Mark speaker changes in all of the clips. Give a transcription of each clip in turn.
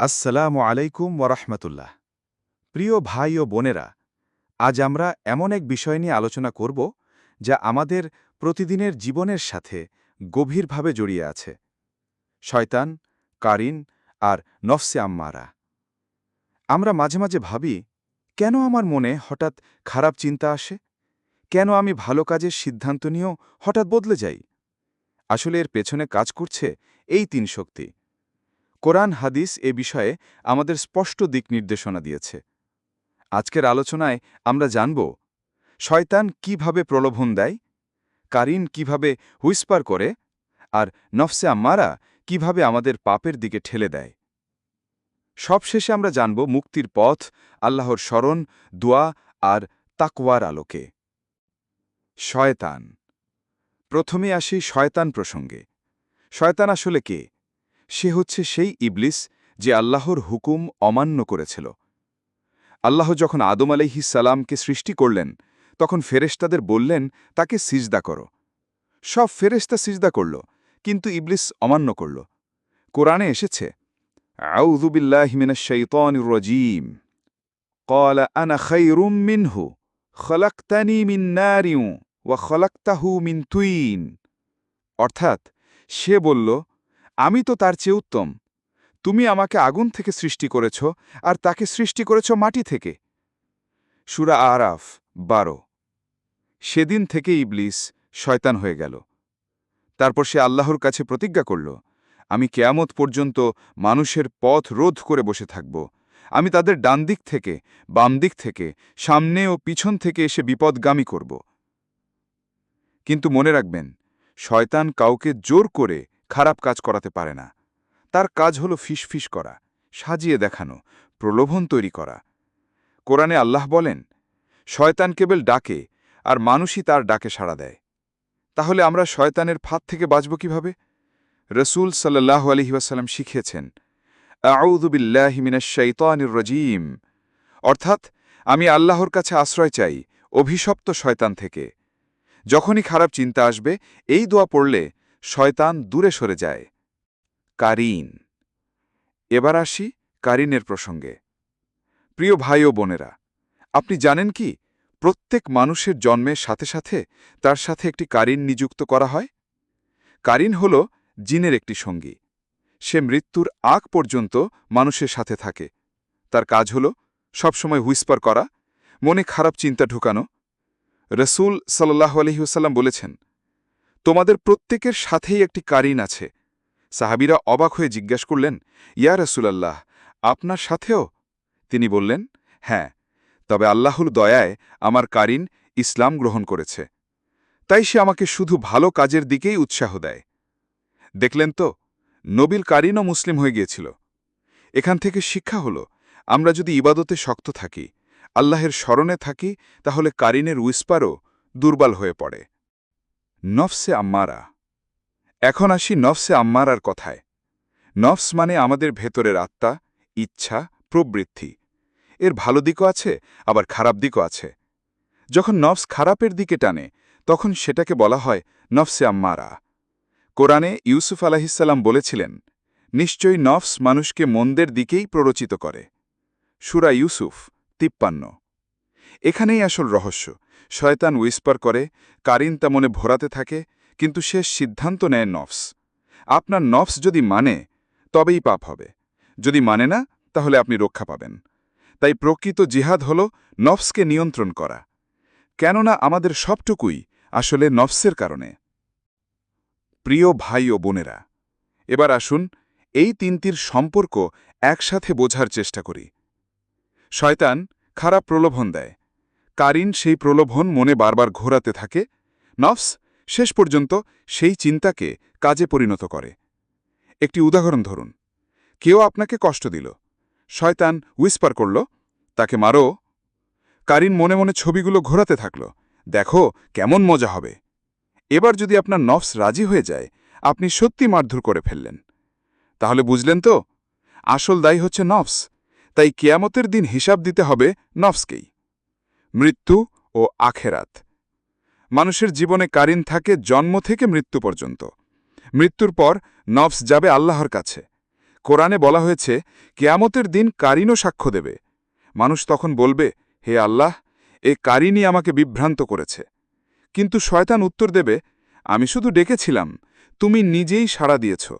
Speaker 1: আসসালামু আলাইকুম ওরহমতুল্লাহ প্রিয় ভাই ও বোনেরা, আজ আমরা এমন এক বিষয় নিয়ে আলোচনা করব যা আমাদের প্রতিদিনের জীবনের সাথে গভীরভাবে জড়িয়ে আছে। শয়তান, কারিন আর নফসে আম্মারা। আমরা মাঝে মাঝে ভাবি, কেন আমার মনে হঠাৎ খারাপ চিন্তা আসে? কেন আমি ভালো কাজের সিদ্ধান্ত নিয়েও হঠাৎ বদলে যাই? আসলে এর পেছনে কাজ করছে এই তিন শক্তি। কোরআন হাদিস এ বিষয়ে আমাদের স্পষ্ট দিক নির্দেশনা দিয়েছে। আজকের আলোচনায় আমরা জানব, শয়তান কীভাবে প্রলোভন দেয়, কারিন কীভাবে হুইস্পার করে, আর নফসে আম্মারা কীভাবে আমাদের পাপের দিকে ঠেলে দেয়। সবশেষে আমরা জানব মুক্তির পথ, আল্লাহর স্মরণ, দোয়া আর তাকওয়ার আলোকে। শয়তান। প্রথমে আসি শয়তান প্রসঙ্গে। শয়তান আসলে কে? সে হচ্ছে সেই ইবলিস যে আল্লাহর হুকুম অমান্য করেছিল আল্লাহ যখন আদম সালামকে সৃষ্টি করলেন তখন ফেরেশতাদের বললেন তাকে সিজদা করো সব ফেরেশতা সিজদা করল কিন্তু ইবলিস অমান্য করল কোরআনে এসেছে আউযুবিল্লাহিমিনাশ-শাইতানির-রাজীম قال أنا خير منه خلقتني من نار وخلقته من طين অর্থাৎ সে বলল আমি তো তার চেয়ে উত্তম। তুমি আমাকে আগুন থেকে সৃষ্টি করেছ আর তাকে সৃষ্টি করেছ মাটি থেকে। সুরা আরাফ, বারো। সেদিন থেকে ইবলিস শয়তান হয়ে গেল। তারপর সে আল্লাহর কাছে প্রতিজ্ঞা করল, আমি কেয়ামত পর্যন্ত মানুষের পথ রোধ করে বসে থাকব। আমি তাদের ডান দিক থেকে, বাম দিক থেকে, সামনে ও পিছন থেকে এসে বিপদগামী করব। কিন্তু মনে রাখবেন, শয়তান কাউকে জোর করে খারাপ কাজ করাতে পারে না। তার কাজ হল ফিসফিস করা, সাজিয়ে দেখানো, প্রলোভন তৈরি করা। কোরআনে আল্লাহ বলেন, শয়তান কেবল ডাকে, আর মানুষই তার ডাকে সাড়া দেয়। তাহলে আমরা শয়তানের ফাঁদ থেকে বাঁচব কীভাবে? রসুল সাল্লাহ আলহিবাসাল্লাম শিখিয়েছেন আউদুবিল্লাহিমিনাশাইতানির রজিম। অর্থাৎ, আমি আল্লাহর কাছে আশ্রয় চাই অভিশপ্ত শয়তান থেকে। যখনই খারাপ চিন্তা আসবে, এই দোয়া পড়লে শয়তান দূরে সরে যায়। কারিন। এবার আসি কারিনের প্রসঙ্গে। প্রিয় ভাই ও বোনেরা, আপনি জানেন কি, প্রত্যেক মানুষের জন্মের সাথে সাথে তার সাথে একটি কারিন নিযুক্ত করা হয়? কারিন হল জিনের একটি সঙ্গী। সে মৃত্যুর আগ পর্যন্ত মানুষের সাথে থাকে। তার কাজ হল সবসময় হুইস্পার করা, মনে খারাপ চিন্তা ঢুকানো। রসুল সাল্লাহ আলহিউসাল্লাম বলেছেন তোমাদের প্রত্যেকের সাথেই একটি কারিন আছে। সাহাবিরা অবাক হয়ে জিজ্ঞেস করলেন, ইয়া রসুলাল্লাহ, আপনার সাথেও? তিনি বললেন হ্যাঁ তবে আল্লাহর দয়ায় আমার কারিন ইসলাম গ্রহণ করেছে। তাই সে আমাকে শুধু ভালো কাজের দিকেই উৎসাহ দেয়। দেখলেন তো নবীল কারিনও মুসলিম হয়ে গিয়েছিল। এখান থেকে শিক্ষা হল, আমরা যদি ইবাদতে শক্ত থাকি, আল্লাহের স্মরণে থাকি, তাহলে কারিনের উইস্পারও দুর্বল হয়ে পড়ে। নফসে আম্মারা। এখন আসি নফসে আম্মারার কথায়। নফস মানে আমাদের ভেতরের আত্মা, ইচ্ছা, প্রবৃত্তি। এর ভালো দিকও আছে, আবার খারাপ দিকও আছে। যখন নফস খারাপের দিকে টানে, তখন সেটাকে বলা হয় নফসে আম্মারা। কোরআনে ইউসুফ আলাহিসাল্লাম বলেছিলেন, নিশ্চয়ই নফস মানুষকে মন্দের দিকেই প্ররোচিত করে। সুরা ইউসুফ, তিপ্পান্ন। এখানেই আসল রহস্য। শয়তান উইস্পার করে, কারিন তা মনে ভরাতে থাকে, কিন্তু শেষ সিদ্ধান্ত নেয় নফস। আপনার নফস যদি মানে তবেই পাপ হবে। যদি মানে না, তাহলে আপনি রক্ষা পাবেন। তাই প্রকৃত জিহাদ হল নফসকে নিয়ন্ত্রণ করা। কেননা আমাদের সবটুকুই আসলে নফসের কারণে। প্রিয় ভাই ও বোনেরা, এবার আসুন এই তিনটির সম্পর্ক একসাথে বোঝার চেষ্টা করি। শয়তান খারাপ প্রলোভন দেয় কারিন সেই প্রলোভন মনে বারবার ঘোরাতে থাকে। নফস, শেষ পর্যন্ত সেই চিন্তাকে কাজে পরিণত করে। একটি উদাহরণ ধরুন। কেউ আপনাকে কষ্ট দিল। শয়তান উইস্পার করল, তাকে মারো। কারিন মনে মনে ছবিগুলো ঘোরাতে থাকল, দেখো কেমন মজা হবে। এবার যদি আপনার নফস রাজি হয়ে যায়, আপনি সত্যি মারধর করে ফেললেন। তাহলে বুঝলেন তো? আসল দায়ী হচ্ছে নফস। তাই কেয়ামতের দিন হিসাব দিতে হবে নফসকেই। মৃত্যু ও আখেরাত। মানুষের জীবনে কারিন থাকে জন্ম থেকে মৃত্যু পর্যন্ত। মৃত্যুর পর নফস যাবে আল্লাহর কাছে। কোরআনে বলা হয়েছে, কেয়ামতের দিন কারিনও সাক্ষ্য দেবে। মানুষ তখন বলবে, হে আল্লাহ, এ কারিনই আমাকে বিভ্রান্ত করেছে। কিন্তু শয়তান উত্তর দেবে, আমি শুধু ডেকেছিলাম, তুমি নিজেই সাড়া দিয়েছ।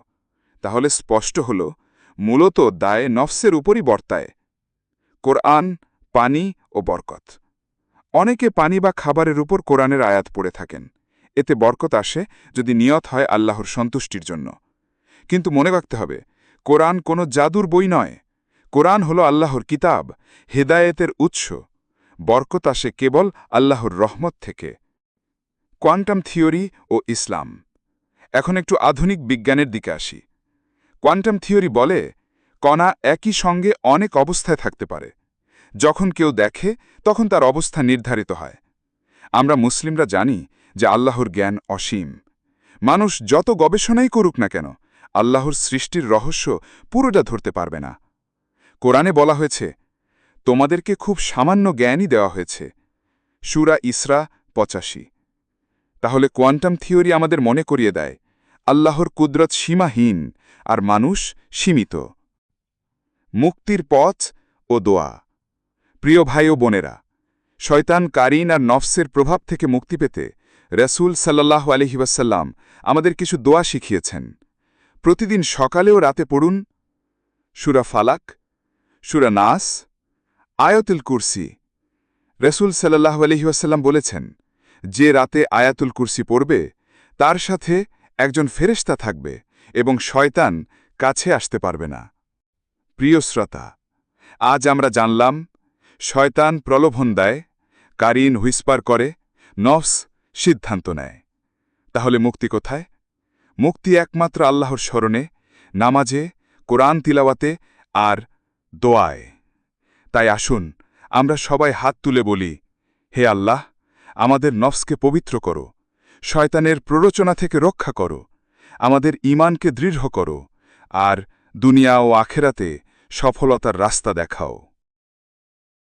Speaker 1: তাহলে স্পষ্ট হল, মূলত দায় নফসের উপরই বর্তায়। কোরআন, পানি ও বরকত। অনেকে পানি বা খাবারের উপর কোরআনের আয়াত পড়ে থাকেন। এতে বরকত আসে যদি নিয়ত হয় আল্লাহর সন্তুষ্টির জন্য। কিন্তু মনে রাখতে হবে, কোরআন কোনো জাদুর বই নয়। কোরআন হল আল্লাহর কিতাব, হেদায়েতের উৎস। বরকত আসে কেবল আল্লাহর রহমত থেকে। কোয়ান্টাম থিওরি ও ইসলাম। এখন একটু আধুনিক বিজ্ঞানের দিকে আসি। কোয়ান্টাম থিওরি বলে, কণা একই সঙ্গে অনেক অবস্থায় থাকতে পারে। যখন কেউ দেখে, তখন তার অবস্থা নির্ধারিত হয়। আমরা মুসলিমরা জানি যে আল্লাহর জ্ঞান অসীম। মানুষ যত গবেষণাই করুক না কেন, আল্লাহর সৃষ্টির রহস্য পুরোটা ধরতে পারবে না। কোরআনে বলা হয়েছে, তোমাদেরকে খুব সামান্য জ্ঞানই দেওয়া হয়েছে। সুরা ইসরা পঁচাশি। তাহলে কোয়ান্টাম থিওরি আমাদের মনে করিয়ে দেয়, আল্লাহর কুদরত সীমাহীন আর মানুষ সীমিত। মুক্তির পথ ও দোয়া। প্রিয় ভাই ও বোনেরা, শয়তান কারিন আর নফসের প্রভাব থেকে মুক্তি পেতে রসুল সাল্লাহ আলহিবাসাল্লাম আমাদের কিছু দোয়া শিখিয়েছেন। প্রতিদিন সকালে ও রাতে পড়ুন সুরা ফালাক, সুরা নাস, আয়াতুল কুরসি। রসুল সাল্লাহ আলহিবাসাল্লাম বলেছেন, যে রাতে আয়াতুল কুরসি পড়বে, তার সাথে একজন ফেরেশতা থাকবে এবং শয়তান কাছে আসতে পারবে না। প্রিয় শ্রোতা, আজ আমরা জানলাম শয়তান প্রলোভন দেয়, কারিন হুইস্পার করে, নফস সিদ্ধান্ত নেয়। তাহলে মুক্তি কোথায়? মুক্তি একমাত্র আল্লাহর স্মরণে, নামাজে, কোরআন তিলাওয়াতে আর দোয়ায়। তাই আসুন, আমরা সবাই হাত তুলে বলি, হে আল্লাহ, আমাদের নফসকে পবিত্র করো, শয়তানের প্ররোচনা থেকে রক্ষা করো, আমাদের ইমানকে দৃঢ় করো, আর দুনিয়া ও আখেরাতে সফলতার রাস্তা দেখাও।